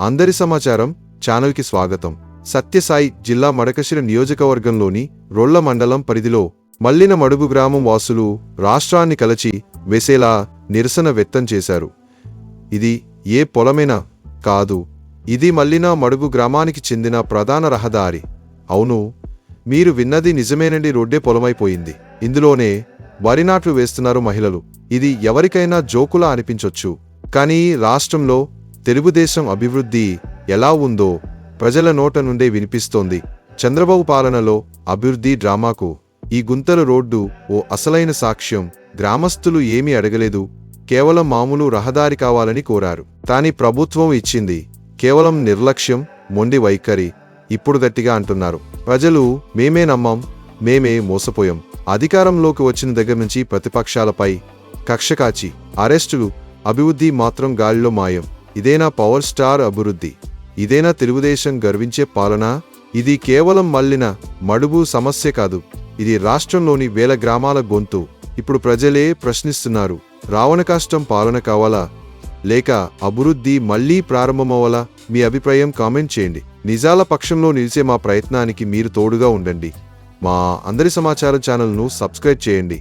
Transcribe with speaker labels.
Speaker 1: అందరి సమాచారం ఛానల్కి స్వాగతం. సత్యసాయి జిల్లా మడకశిర నియోజకవర్గంలోని రొళ్ళ మండలం పరిధిలో మల్లిన మడుగు గ్రామం వాసులు రాష్ట్రాన్ని కలచి వెసేలా నిరసన వ్యక్తం చేశారు. ఇది ఏ పొలమేనా? కాదు. ఇది మల్లిన మడుగు గ్రామానికి చెందిన ప్రధాన రహదారి. అవును. మీరు విన్నది నిజమేనండి రోడ్డే పొలమైపోయింది. ఇందులోనే వరి నాట్లు వేస్తున్నారు మహిళలు. ఇది ఎవరికైనా జోకులా అనిపించొచ్చు. కానీ రాష్ట్రంలో తెలుగుదేశం అభివృద్ధి ఎలా ఉందో ప్రజల నోట నుండే వినిపిస్తోంది. చంద్రబాబు పాలనలో అభివృద్ధి డ్రామాకు ఈ గుంతల రోడ్డు ఓ అసలైన సాక్ష్యం. గ్రామస్తులు ఏమీ అడగలేదు. కేవలం మామూలు రహదారి కావాలని కోరారు. కానీ ప్రభుత్వం ఇచ్చింది. కేవలం నిర్లక్ష్యం మొండి వైఖరి ఇప్పుడు గట్టిగా అంటున్నారు. ప్రజలు మేమే నమ్మం మేమే మోసపోయాం. అధికారంలోకి వచ్చిన దగ్గర నుంచి ప్రతిపక్షాలపై కక్ష కాచి అరెస్టులు అభివృద్ధి మాత్రం గాలిలో మాయం. ఇదేనా పవర్ స్టార్ అభివృద్ధి. ఇదేనా తెలుగుదేశం గర్వించే పాలన. ఇది కేవలం మల్లిన మడుగు సమస్య కాదు. ఇది రాష్ట్రంలోని వేల గ్రామాల గొంతు. ఇప్పుడు ప్రజలే ప్రశ్నిస్తున్నారు రావణ కష్టం పాలన కావాలా? లేక అభివృద్ధి మళ్ళీ ప్రారంభమవ్వాలా? మీ అభిప్రాయం కామెంట్ చేయండి. నిజాల పక్షంలో నిలిచే మా ప్రయత్నానికి మీరు తోడుగా ఉండండి. మా అందరి సమాచారం ఛానల్ను సబ్స్క్రైబ్ చేయండి.